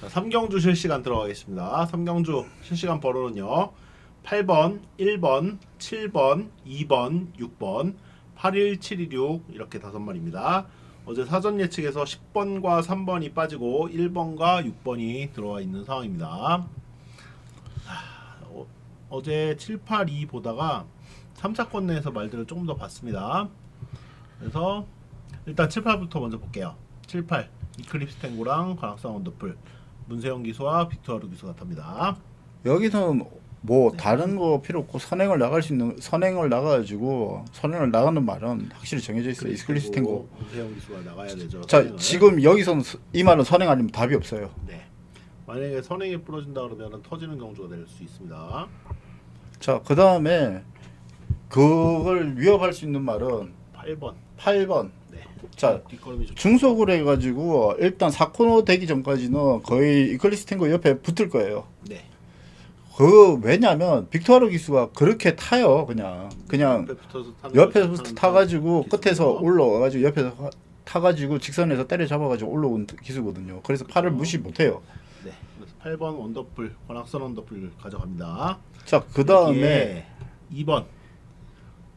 자, 삼경주 실시간 들어가겠습니다. 삼경주 실시간 번호는요. 8번, 1번, 7번, 2번, 6번, 81, 726 이렇게 다섯 마리입니다. 어제 사전 예측에서 10번과 3번이 빠지고 1번과 6번이 들어와 있는 상황입니다. 아, 어, 어제 7, 8, 2 보다가 3차권 내에서 말들을 조금 더 봤습니다. 그래서 일단 7, 8부터 먼저 볼게요. 7, 8 이클립스 탱고랑 관악산 원더풀 문세영 기수와 빅토르 기수가 탑니다. 여기서는 뭐 네. 다른 거 필요 없고 선행을 나갈 수 있는 선행을 나가가지고 선행을 나가는 말은 확실히 정해져 있어요. 이스클리스 탱고. 문세영 기수가 나가야 되죠. 자 선행을. 지금 여기서는 서- 이 말은 선행 아니면 답이 없어요. 네. 만약에 선행이 부러진다 그러면 터지는 경주가 될 수 있습니다. 자 그 다음에 그걸 위협할 수 있는 말은 8번. 8번. 네. 자 뒷걸음이 좋죠. 중속을 해가지고 일단 사코노 되기 전까지는 거의 이클리스 탱고 옆에 붙을 거예요. 네. 그 왜냐면 빅토르 기수가 그렇게 타요 그냥 그냥 옆에 타는 옆에서 타가지고. 끝에서 올라와가지고 옆에서 하- 타가지고 직선에서 때려 잡아가지고 올라온 기수거든요. 그래서 팔을 무시 못해요. 네. 그래서 8번 원더풀 관악산 원더풀 가져갑니다. 자 그 다음에 2번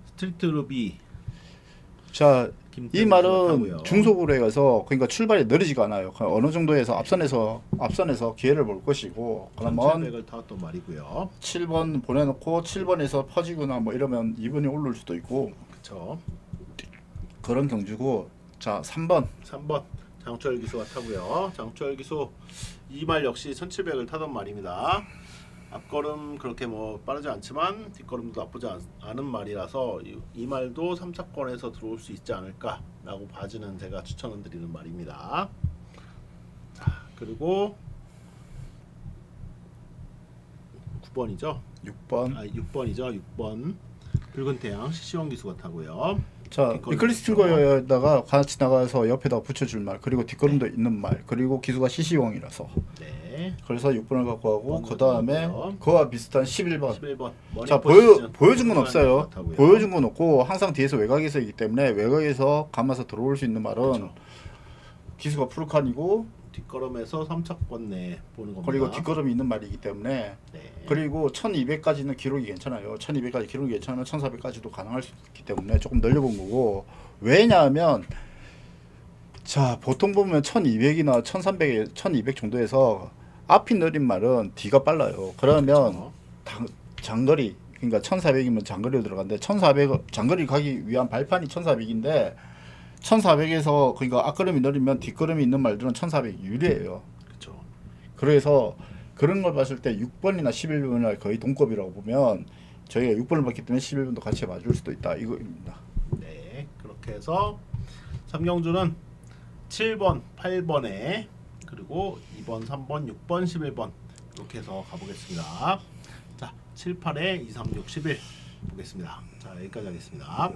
스트리트 루비 자 이 말은. 중속으로 해서 그러니까 출발이 느리지가 않아요. 그냥 어느 정도에서 앞선에서 앞선에서 기회를 볼 것이고 그러면 1700을 타왔던 말이고요. 7번 보내놓고 7번에서 퍼지거나 뭐 이러면 2번이 오를 수도 있고 그렇죠. 그런 경주고 자 3번 3번 장철 기수가 타고요. 장철 기수 이말 역시 1700을 타던 말입니다. 앞걸음 그렇게 뭐 빠르지 않지만 뒷걸음도 나쁘지 않, 않은 말이라서 이, 이 말도 3차권에서 들어올 수 있지 않을까라고 봐주는 제가 추천을 드리는 말입니다. 자 그리고 9번이죠. 6번 아 6번이죠. 6번 붉은 태양 시시원 기수가 타고요. 자 뒷걸음 이클리스틴 있죠. 거에다가 같이 나가서 옆에다 붙여줄 말 그리고 뒷걸음도 있는 말 그리고 기수가 시시용이라서 네. 그래서 6번을 갖고 하고 그 다음에. 그와 비슷한 11번 11번. 자 보여 보여준 건 없어요 보여준 건 없고 항상 뒤에서 외곽에서 있기 때문에 외곽에서 감아서 들어올 수 있는 말은 그렇죠. 기수가 풀칸이고 뒷걸음에서 3차권 내 보는 겁니다. 그리고 뒷걸음이 있는 말이기 때문에 네. 그리고 1200까지는 기록이 괜찮아요 1200까지 기록이 괜찮으면 1400까지도 가능할 수 있기 때문에 조금 늘려본 거고 왜냐하면 자 보통 보면 1200이나 1300, 1200 정도에서 앞이 느린 말은 뒤가 빨라요 그러면 그렇죠. 당- 장거리 그러니까 1400이면 장거리로 들어가는데 1400 장거리 가기 위한 발판이 1400인데 1400에서 그러니까 앞걸음이 느리면 뒷걸음이 있는 말들은 1400 유리해요 그렇죠. 그래서 그런 걸 봤을 때 6번이나 11번이나 거의 동급이라고 보면 저희가 6번을 봤기 때문에 11번도 같이 봐줄 수도 있다 이거입니다. 네. 그렇게 해서 삼경주는 7번, 8번에 그리고 2번, 3번, 6번, 11번 이렇게 해서 가보겠습니다. 자, 7, 8에 2, 3, 6, 11 보겠습니다. 자, 여기까지 하겠습니다.